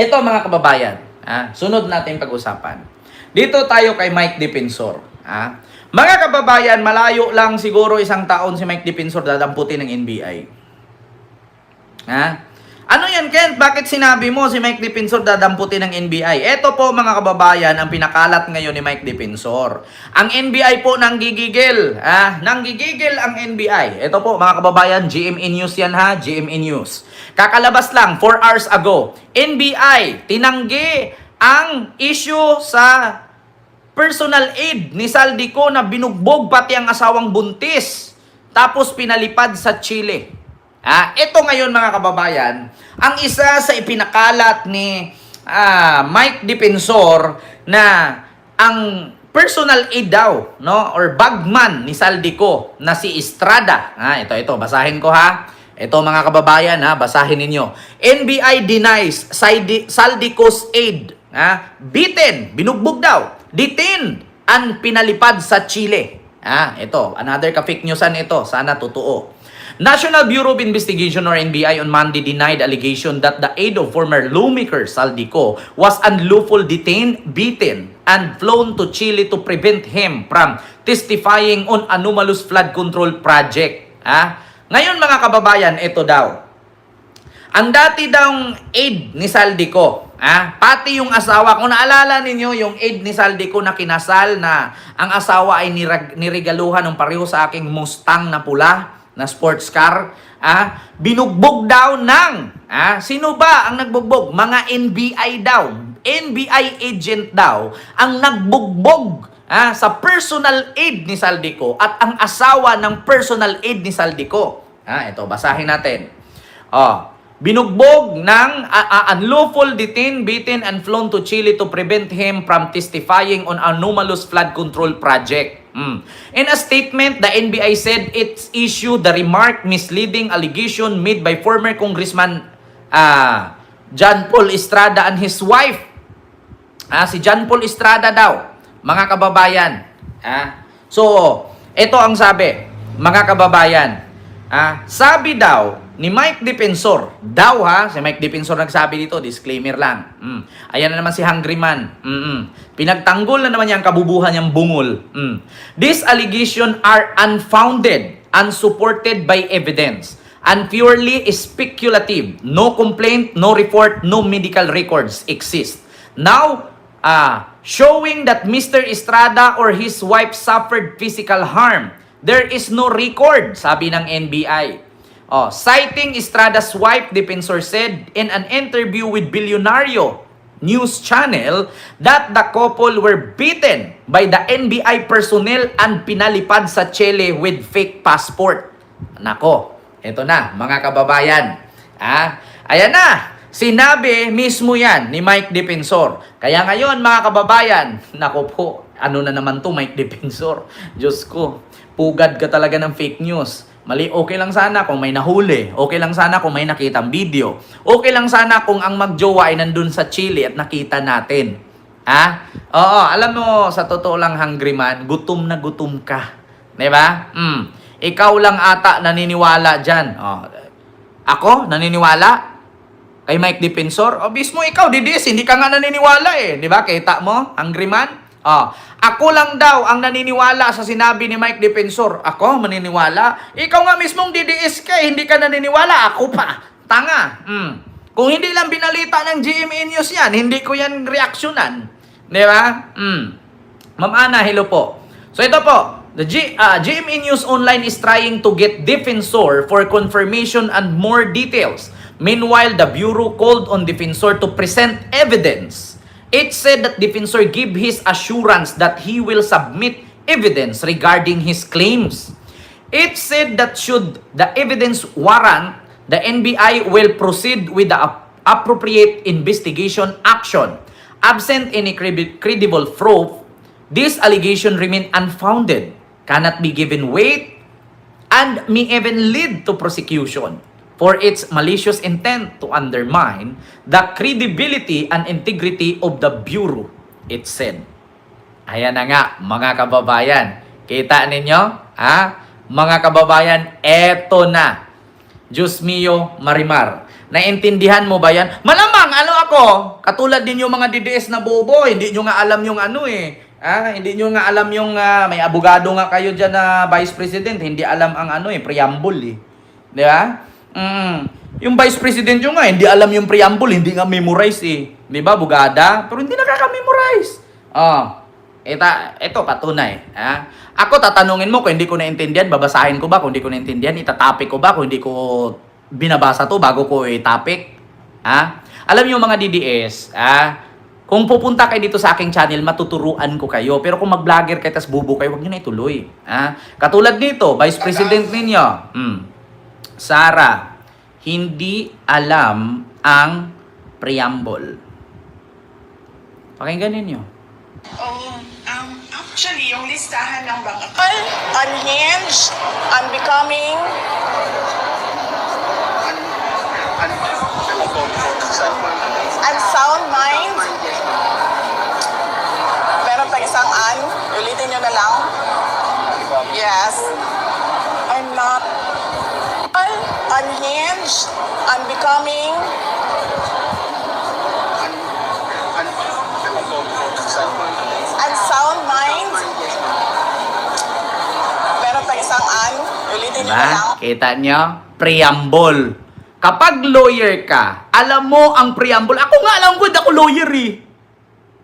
Ito mga kababayan, ah, sunod natin pag-usapan. Dito tayo kay Mike Defensor. Ah. Mga kababayan, malayo lang siguro isang taon si Mike Defensor dadamputin ng NBI. Ha? Ano yan, Kent? Bakit sinabi mo si Mike Defensor dadamputin ng NBI? Ito po mga kababayan ang pinakalat ngayon ni Mike Defensor. Ang NBI po nanggigigil. Ah, nanggigigil ang NBI. Ito po mga kababayan, GMA News yan ha, GMA News. Kakalabas lang 4 hours ago. NBI tinanggi ang issue sa personal aid ni Saldico na binugbog pati ang asawang buntis. Tapos pinalipad sa Chile. Ah, ito ngayon mga kababayan, ang isa sa ipinakalat ni ah, Mike Defensor na ang personal aid daw, no, or bagman ni Saldico na si Estrada. Ah, ito ito, basahin ko ha. Ito mga kababayan ha, basahin ninyo. NBI denies Saldi- Saldico's aid. Ha? Beaten, binugbog daw. Detained and pinalipad sa Chile. Ah, ito, another ka-fake newsan ito. Sana totoo. National Bureau of Investigation or NBI on Monday denied allegation that the aid of former lawmaker Saldico was unlawful detained, beaten, and flown to Chile to prevent him from testifying on anomalous flood control project. Ah, ngayon mga kababayan, ito daw. Ang dati daw aid ni Saldico, ah, pati yung asawa, kung naalala ninyo yung aid ni Saldico na kinasal na ang asawa ay nirag, nirigaluhan ng pareho sa aking Mustang na pula, na sports car, ah, binugbog daw ng, ah, sino ba ang nagbugbog? Mga NBI daw, NBI agent daw, ang nagbugbog ah, sa personal aid ni Saldico at ang asawa ng personal aid ni Saldico. Ah, ito, basahin natin. Oh, binugbog ng uh, uh, unlawful detained, beaten, and flown to Chile to prevent him from testifying on anomalous flood control project. Mm. In a statement, the NBI said it's issued the remark misleading allegation made by former Congressman uh, John Paul Estrada and his wife. Ah, si John Paul Estrada daw, mga kababayan. Ah, so, ito ang sabi, mga kababayan. Ah, sabi daw ni Mike Defensor, daw ha, si Mike Defensor nagsabi dito, disclaimer lang. Mm. Ayan na naman si Hungry Man. Mm-mm. Pinagtanggol na naman niya ang kabubuhan niyang bungol. Mm. These allegations are unfounded, unsupported by evidence, and purely speculative. No complaint, no report, no medical records exist. Now, ah, showing that Mr. Estrada or his wife suffered physical harm. There is no record, sabi ng NBI. Oh, citing Estrada's wife, Defensor said in an interview with Billionario News Channel that the couple were beaten by the NBI personnel and pinalipad sa Chile with fake passport. Nako, ito na, mga kababayan. Ah, ayan na. Sinabi mismo yan ni Mike Defensor. Kaya ngayon, mga kababayan, nako po, ano na naman to Mike Defensor? Diyos ko, pugad ka talaga ng fake news. Mali, okay lang sana kung may nahuli. Okay lang sana kung may nakitang video. Okay lang sana kung ang magjowa ay nandun sa Chile at nakita natin. Ha? Oo, alam mo, sa totoo lang, hungry man, gutom na gutom ka. Di ba? Mm. Ikaw lang ata naniniwala dyan. Oh. Ako, naniniwala? Kay Mike Defensor? O, mismo ikaw, didis, hindi ka nga naniniwala eh. Di ba? Kita mo, hungry man? Oh. Ako lang daw ang naniniwala sa sinabi ni Mike Defensor. Ako, maniniwala? Ikaw nga mismong didiis ka, eh, hindi ka naniniwala. Ako pa. Tanga. Mm. Kung hindi lang binalita ng GMA News yan, hindi ko yan reaksyonan. Di ba? Mm. Ma'am Ana, hello po. So ito po, the G, uh, GMA News Online is trying to get Defensor for confirmation and more details. Meanwhile, the Bureau called on Defensor to present evidence. It said that Defensor give his assurance that he will submit evidence regarding his claims. It said that should the evidence warrant, the NBI will proceed with the ap- appropriate investigation action. Absent any credi- credible proof, this allegation remain unfounded, cannot be given weight, and may even lead to prosecution for its malicious intent to undermine the credibility and integrity of the Bureau, it said. Ayan na nga, mga kababayan. Kita ninyo? Ha? Mga kababayan, eto na. Diyos mio, marimar. Naintindihan mo ba yan? Malamang, ano ako, katulad din yung mga DDS na bobo, hindi nyo nga alam yung ano eh. Ah, hindi nyo nga alam yung ah, may abogado nga kayo dyan na vice president, hindi alam ang ano eh, preamble eh. Di ba? Mm. Yung vice president yung nga, hindi alam yung preamble, hindi nga memorize eh. Di ba, bugada? Pero hindi nakaka-memorize. Oh, Ita, ito patunay. Ha? Ako tatanungin mo kung hindi ko naintindihan, babasahin ko ba kung hindi ko naintindihan, itatapik ko ba kung hindi ko binabasa to bago ko i-topic. Ha? Alam niyo mga DDS, ha? Kung pupunta kayo dito sa aking channel, matuturuan ko kayo. Pero kung mag-vlogger kayo, tas bubo kayo, huwag niyo na ituloy. Ha? Katulad nito, Vice President ninyo, hmm, Sara, hindi alam ang preamble. Pakinggan ninyo. Oh, um, actually, yung listahan ng mga unhinged, unbecoming, unsound mind. Meron pa isang un. Ulitin nyo na lang. Yes. I'm not un- unhinged, unbecoming, unsound mind. Meron pa isang un. Ulitin nyo na lang. Diba? Kita nyo? Preamble. Kapag lawyer ka, alam mo ang preamble. Ako nga alam ko, ako lawyer eh.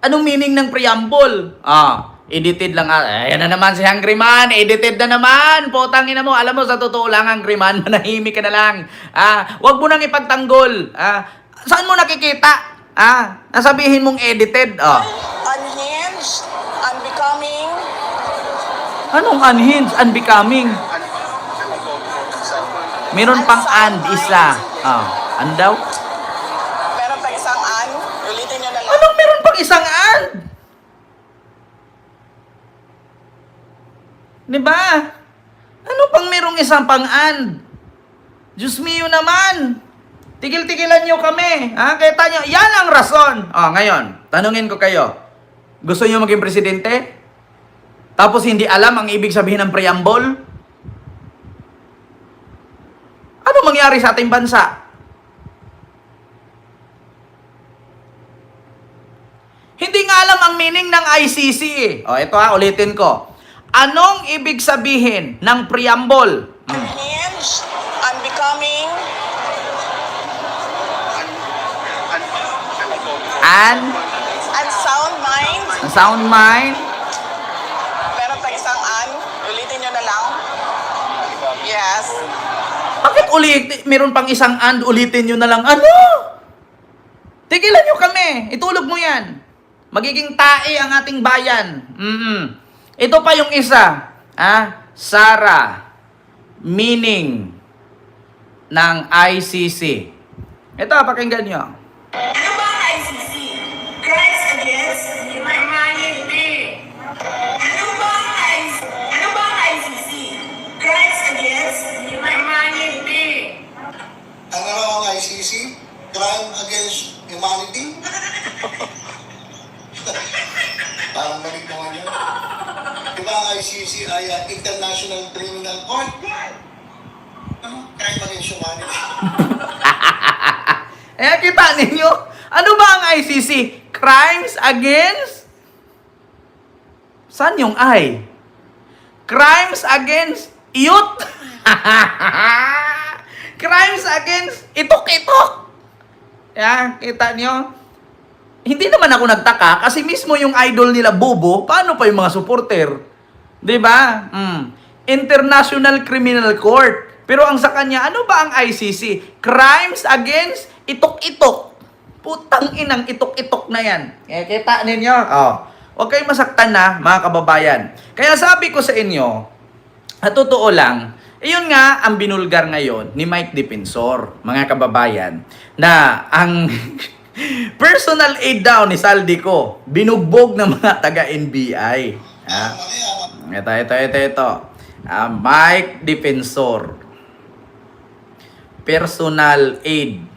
Anong meaning ng preamble? Ah, edited lang. ah. Ayan na naman si Hungry Man. Edited na naman. Potang ina mo. Alam mo, sa totoo lang, Hungry Man, manahimik ka na lang. Ah, wag mo nang ipagtanggol. Ah, saan mo nakikita? Ah, nasabihin mong edited. Ah. Unhinged, unbecoming, Anong unhinged, unbecoming? Meron pang and isa. Ah, and daw? meron pa isang un. Ulitin nyo na lang. Anong meron pang isang and? Di ba? Ano pang merong isang pang and? Diyos mio naman. Tigil-tigilan nyo kami. Ha? Kita nyo, yan ang rason. Oh, ngayon, tanungin ko kayo. Gusto nyo maging presidente? Tapos hindi alam ang ibig sabihin ng preamble? Ano mangyari sa ating bansa? Hindi nga alam ang meaning ng ICC eh. O, ito ha, ulitin ko. Anong ibig sabihin ng preamble? Hmm. Unhinged, unbecoming, And unsound mind. sound mind? Meron pa isang un. Ulitin nyo na lang. Yes. Bakit ulit? Meron pang isang and, ulitin nyo na lang. Ano? Tigilan nyo kami. Itulog mo yan. Magiging tae ang ating bayan. mm Ito pa yung isa. Ah, Sara. Meaning ng ICC. Ito, pakinggan nyo. Ano ba ang ICC? Crimes against ICC? Crimes against? Saan yung I? Crimes against youth? Crimes against itok-itok? Yeah, kita nyo? Hindi naman ako nagtaka kasi mismo yung idol nila Bobo, paano pa yung mga supporter? 'Di ba? Mm. International Criminal Court. Pero ang sa kanya, ano ba ang ICC? Crimes against itok-itok. Putang inang itok-itok na yan. Eh, kita ninyo? Oh. Huwag kayong masaktan na, mga kababayan. Kaya sabi ko sa inyo, at totoo lang, iyon nga ang binulgar ngayon ni Mike Defensor, mga kababayan, na ang personal aid daw ni Saldico, binugbog ng mga taga-NBI. Ha? Ah. Ito, ito, ito, ito. Ah, Mike Defensor. Personal aid.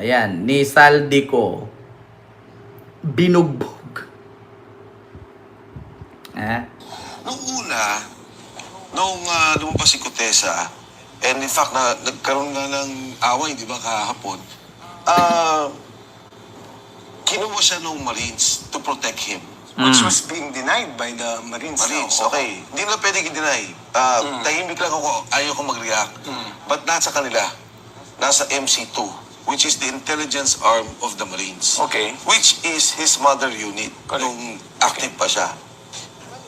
Ayan, ni Saldico. Binugbog. Ha? Nung una, nung uh, lumabas si Kutesa, And in fact, na, nagkaroon nga ng away, di ba, kahapon. Ah, kinuha siya ng Marines to protect him. Which was being denied by the Marines. Marines, now. okay. Hindi na pwede i-deny. Ah, Tahimik lang ako, ayaw ko mag-react. But nasa kanila, nasa MC2, which is the intelligence arm of the Marines. Okay. Which is his mother unit, Correct. nung active pa siya.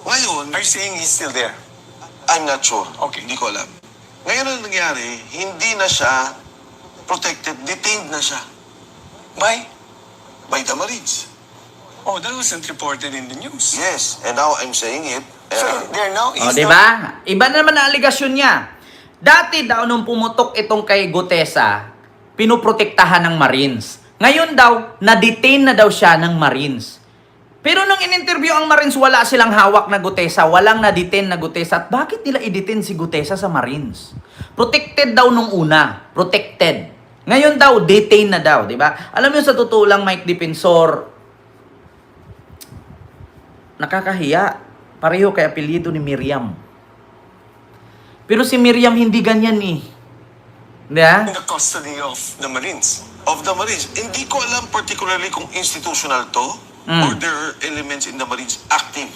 Ngayon, Are you saying he's still there? I'm not sure. Okay. Hindi ko alam. Ngayon ang nangyari, hindi na siya protected, detained na siya By? by the Marines. Oh, that wasn't reported in the news. Yes, and now I'm saying it. So uh, they're now... O, he's di ba? Iba na naman ang aligasyon niya. Dati daw nung pumutok itong kay Gutesa, pinuprotektahan ng Marines. Ngayon daw, na-detain na daw siya ng Marines. Pero nung in-interview ang Marines, wala silang hawak na Gutesa. Walang na-detain na Gutesa. At bakit nila i-detain si Gutesa sa Marines? Protected daw nung una. Protected. Ngayon daw, detain na daw, di ba? Alam mo sa totoo lang, Mike Defensor, nakakahiya. Pareho kay apelyido ni Miriam. Pero si Miriam hindi ganyan eh. In the custody of the Marines. of the Marines. Hindi ko alam particularly kung institutional to Mm. or there are elements in the Marines active.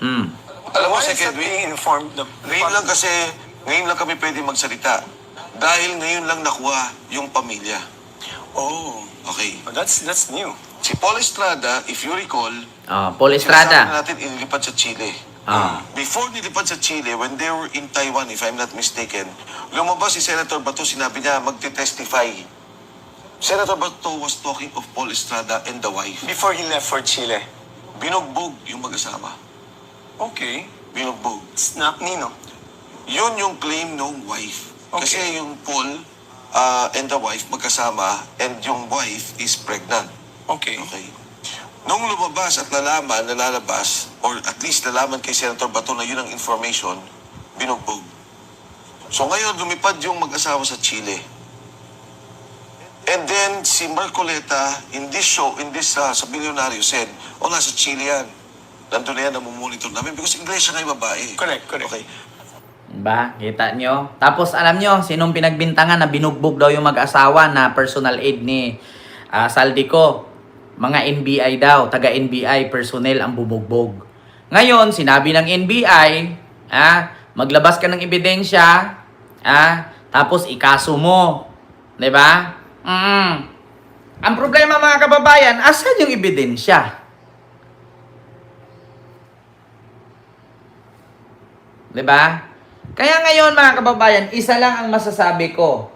Mm. Alam mo, Why is Second that being informed? The, Ngayon lang kasi, ngayon lang kami pwede magsalita. Dahil ngayon lang nakuha yung pamilya. Oh, Okay. that's that's new. Si Paul Estrada, if you recall, Ah, Paul sinasabi Estrada. natin inilipat sa Chile. Ah. Before nilipat sa Chile, when they were in Taiwan, if I'm not mistaken, lumabas si Senator Bato, sinabi niya magte-testify. Senator Bato was talking of Paul Estrada and the wife. Before he left for Chile. Binugbog yung mag-asama. Okay. Binugbog. Not Nino. Yun yung claim ng wife. Okay. Kasi yung Paul uh, and the wife magkasama and yung wife is pregnant. Okay. Okay. Nung lumabas at nalaman, nalalabas, or at least nalaman kay Senator Bato na yun ang information, binugbog. So ngayon, lumipad yung mag-asawa sa Chile. And then, si Marcoleta, in this show, in this, uh, sa Bilyonaryo, said, oh, nasa Chile yan. Nandun na yan, namumonitor namin. Because English siya ngayon babae. Correct, correct. Okay. Ba? Kita nyo? Tapos alam nyo, sinong pinagbintangan na binugbog daw yung mag-asawa na personal aid ni ah, Saldico? Mga NBI daw, taga-NBI personnel ang bumugbog. Ngayon, sinabi ng NBI, ah, maglabas ka ng ebidensya, ah, tapos ikaso mo. 'Di ba? Mm. Ang problema mga kababayan, asan yung ebidensya? 'Di ba? Kaya ngayon mga kababayan, isa lang ang masasabi ko.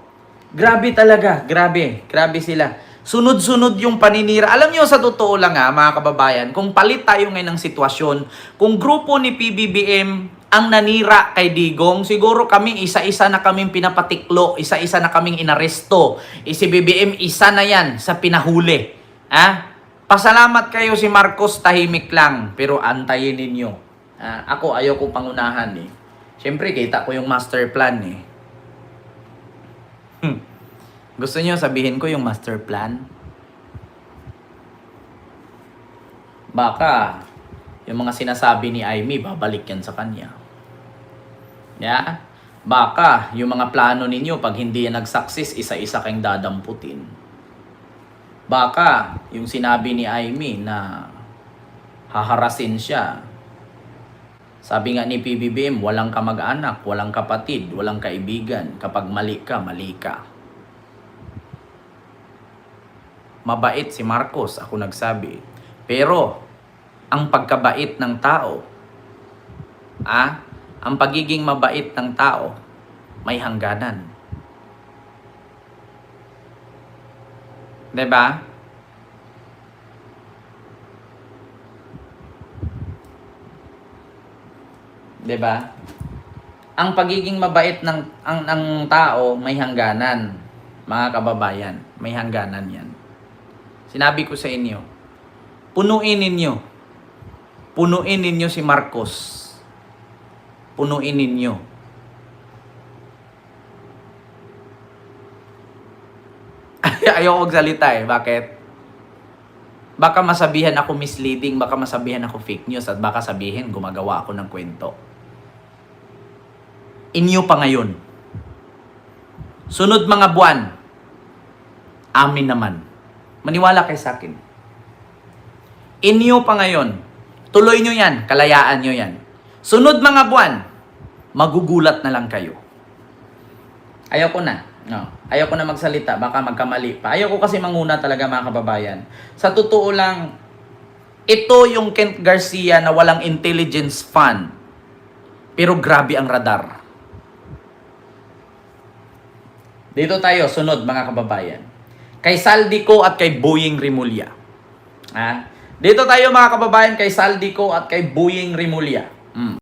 Grabe talaga, grabe, grabe sila. Sunod-sunod yung paninira. Alam niyo sa totoo lang ha, mga kababayan, kung palit tayo ngayon ng sitwasyon, kung grupo ni PBBM ang nanira kay Digong, siguro kami isa-isa na kaming pinapatiklo, isa-isa na kaming inaresto. Eh, si BBM isa na yan sa pinahuli. Ha? Pasalamat kayo si Marcos tahimik lang, pero antayin ninyo. Ah, ako ayaw kong pangunahan eh. Siyempre, kita ko yung master plan eh. Hmm. Gusto niyo sabihin ko yung master plan? Baka, yung mga sinasabi ni Amy, babalik yan sa kanya. Ya? Baka, yung mga plano ninyo, pag hindi yan nag-success, isa-isa kayong dadamputin. Baka, yung sinabi ni Amy na haharasin siya, sabi nga ni PBBM, walang kamag-anak, walang kapatid, walang kaibigan. Kapag mali ka, mali ka. Mabait si Marcos, ako nagsabi. Pero, ang pagkabait ng tao, ah, ang pagiging mabait ng tao, may hangganan. 'Di ba? 'di ba? Ang pagiging mabait ng ang ng tao may hangganan. Mga kababayan, may hangganan 'yan. Sinabi ko sa inyo, punuin ninyo. Punuin ninyo si Marcos. Punuin ninyo. Ayoko magsalita eh. Bakit? Baka masabihan ako misleading, baka masabihan ako fake news, at baka sabihin gumagawa ako ng kwento. Inyo pa ngayon. Sunod mga buwan, amin naman. Maniwala kayo sa akin. Inyo pa ngayon, tuloy nyo yan, kalayaan nyo yan. Sunod mga buwan, magugulat na lang kayo. Ayaw ko na. No. Ayaw ko na magsalita, baka magkamali pa. Ayaw ko kasi manguna talaga mga kababayan. Sa totoo lang, ito yung Kent Garcia na walang intelligence fund. Pero grabe ang radar. Dito tayo, sunod mga kababayan. Kay Saldico at kay Boying Rimulya. Ha? Dito tayo mga kababayan kay Saldico at kay Boying Rimulya. Mm.